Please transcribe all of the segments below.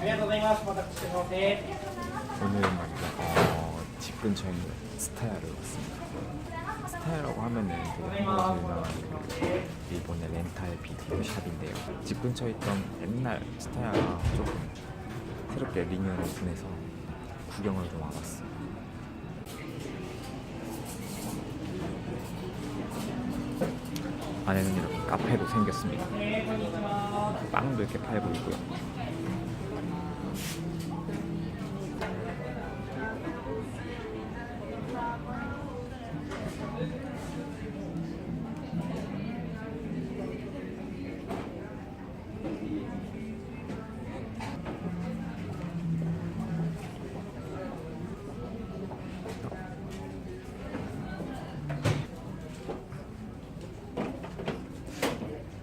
ありがとうございます。また来てもらって。 오늘 말이야 어, 집 근처에 있는 스타야를 왔습니다. 스타야라고 하면은 되게 한국에서 유명한 그 일본의 렌탈 비디오 샵인데요. 집 근처에 있던 옛날 스타야가 조금 새롭게 리뉴얼 오픈해서 구경을 좀 와봤어요. 안에는 이렇게 카페도 생겼습니다. 빵도 이렇게 팔고 있고요.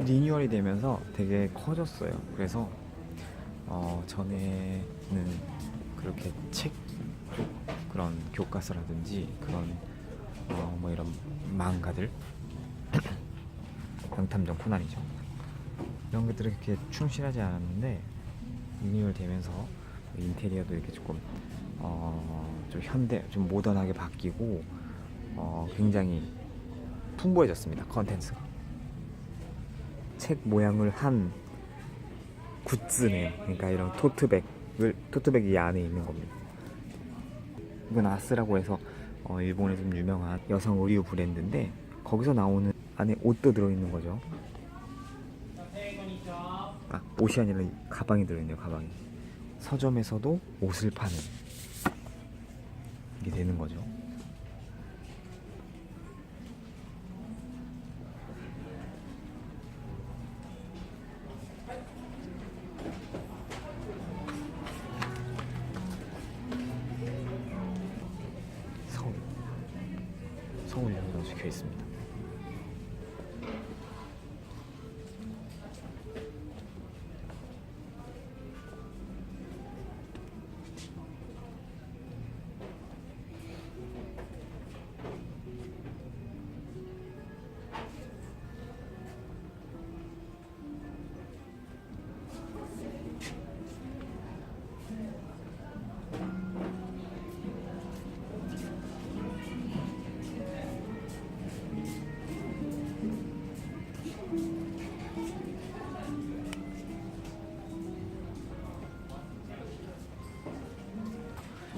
리뉴얼이 되면서 되게 커졌어요. 그래서 어, 전에는 그렇게 책 쪽 그런 교과서라든지 그런 어, 뭐 이런 망가들 명탐정 코난이죠. 이런 것들이 그렇게 충실하지 않았는데 리뉴얼 되면서 인테리어도 이렇게 조금 어, 좀 현대, 좀 모던하게 바뀌고 어, 굉장히 풍부해졌습니다. 컨텐츠가. 책 모양을 한 굿즈네. 그러니까 이런 토트백을 토트백이 이 안에 있는 겁니다. 이건 아스라고 해서 어, 일본에 좀 유명한 여성 의류 브랜드인데 거기서 나오는 안에 옷도 들어있는 거죠. 아, 옷이 아니라 가방이 들어있네요. 가방이. 서점에서도 옷을 파는 이게 되는 거죠. 서울이라고 적혀 있습니다.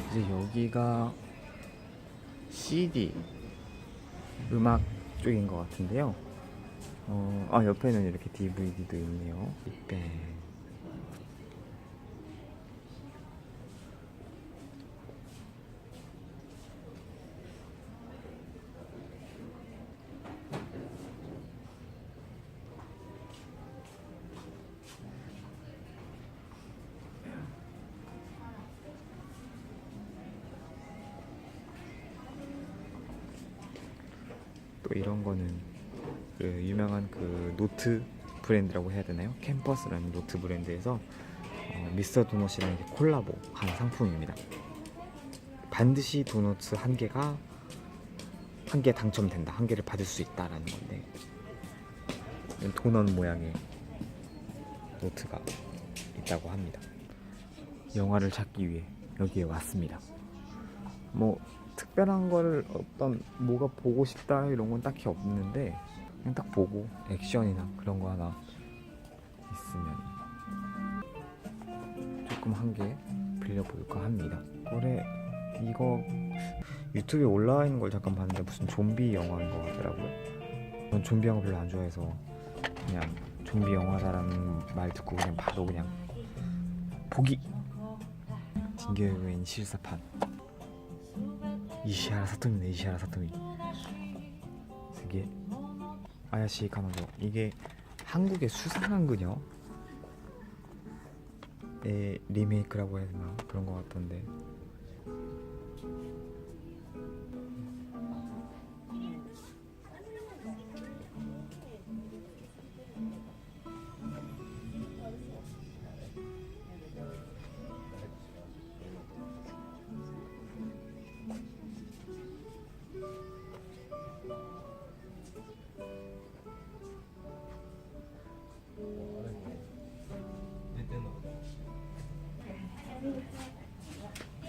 이제 여기가 CD 음악 쪽인 것 같은데요. 어, 아 옆에는 이렇게 DVD도 있네요. 빅뱅. 이런 거는 그 유명한 그 노트 브랜드라고 해야 되나요? 캠퍼스라는 노트 브랜드에서 어, 미스터 도넛이랑 이렇게 콜라보 한 상품입니다. 반드시 도넛 한 개가 한 개 당첨된다, 한 개를 받을 수 있다라는 건데 도넛 모양의 노트가 있다고 합니다. 영화를 찾기 위해 여기에 왔습니다. 뭐 특별한 거를 어떤 뭐가 보고 싶다 이런 건 딱히 없는데 그냥 딱 보고 액션이나 그런 거 하나 있으면 조금 한 개 빌려볼까 합니다. 올해 이거 유튜브에 올라와 있는 걸 잠깐 봤는데 무슨 좀비 영화인 것 같더라고요. 전 좀비 영화 별로 안 좋아해서 그냥 좀비 영화다라는 말 듣고 그냥 바로 그냥 보기 거인 실사판 카노조 이게 한국의 수상한 그녀의 리메이크라고 해야 되나? 그런 것 같던데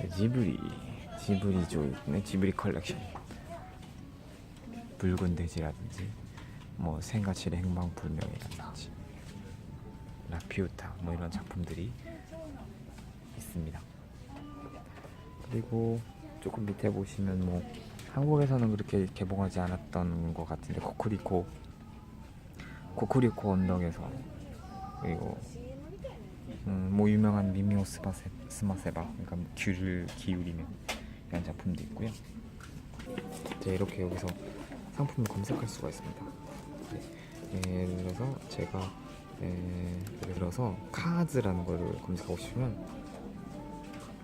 지브리 지브리조 있네 지브리 컬렉션 붉은 돼지라든지 뭐 생가칠의 행방불명이라든지 라피우타 뭐 이런 작품들이 있습니다. 그리고 조금 밑에 보시면 뭐 한국에서는 그렇게 개봉하지 않았던 것 같은데 코코리코 코코리코 언덕에서 그리고 음, 뭐 유명한 미미오 스마세, 스마세바 그러니까 뭐 귀를 기울이면 이런 작품도 있고요. 자 이렇게 여기서 상품을 검색할 수가 있습니다. 네, 예를 들어서 제가 예, 예를 들어서 카즈라는 거를 검색하고 싶으면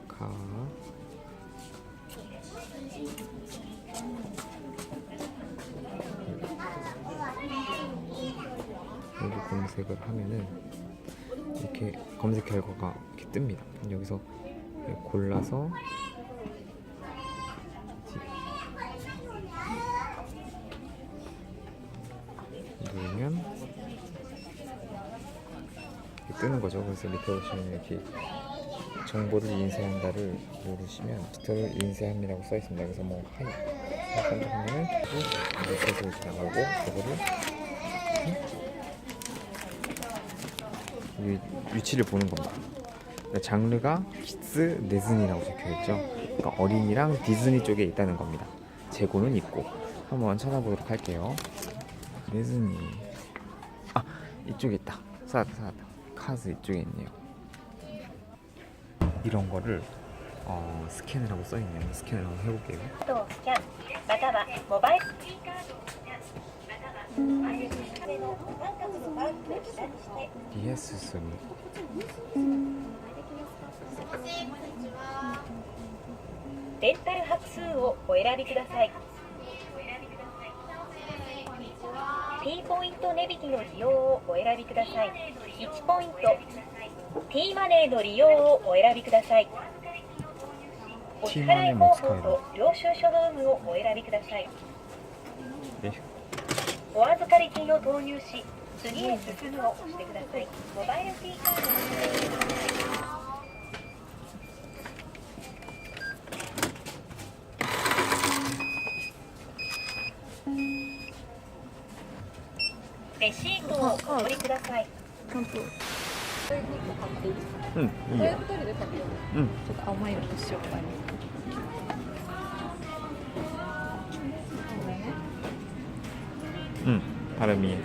카 여기 검색을 하면은 이렇게 검색 결과가 이렇게 뜹니다. 여기서 골라서 누르면 이렇게 뜨는 거죠. 그래서 밑에 보시면 이렇게 정보를 인쇄한다를 누르시면 디지털 인쇄함이라고 써 있습니다. 그래서 뭐 하이 선택하면은 밑에서 지나가고 그거를 위, 치를 보는 겁니다. 그러니까 장르가 키스 네즈니라고 적혀있죠. 그러니까 어린이랑 디즈니 쪽에 있다는 겁니다. 재고는 있고 한번 찾아보도록 할게요. 네즈니 아 이쪽에 있다. 사다 사다 카스 이쪽에 있네요. 이런 거를 어, 스캔을 하고 써있네요. 스캔을 한번 해볼게요. 또 스캔, 마다바 모바일. たはモバイル DS ソニレンタル泊数をお選びください。T ポイント値引きの利用をお選びください。1ポイント T マネーの利用をお選びください。お支払い方法と領収書の有無をお選びください。 네. お預かり金を投入し次へ進むを押してくださいモバイル T カードをおしてくださいレシートをお取りください。うん、いいよ。うん、ちょっと甘いのと塩っぱいの。うんパルミエ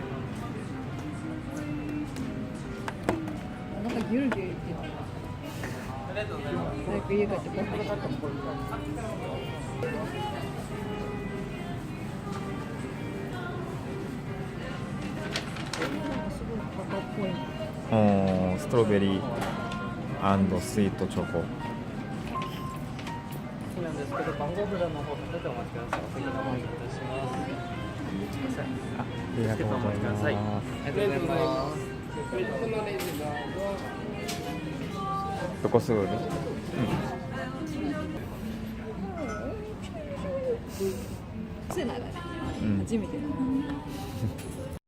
なんかゆるゆる言って早く家帰ってパパパうんストロベリースイートチョコそうなんですけど番号札の方立ててお待ちください。次のお願いします。くださいあありがとうございます。どこすごい、うん、初めて。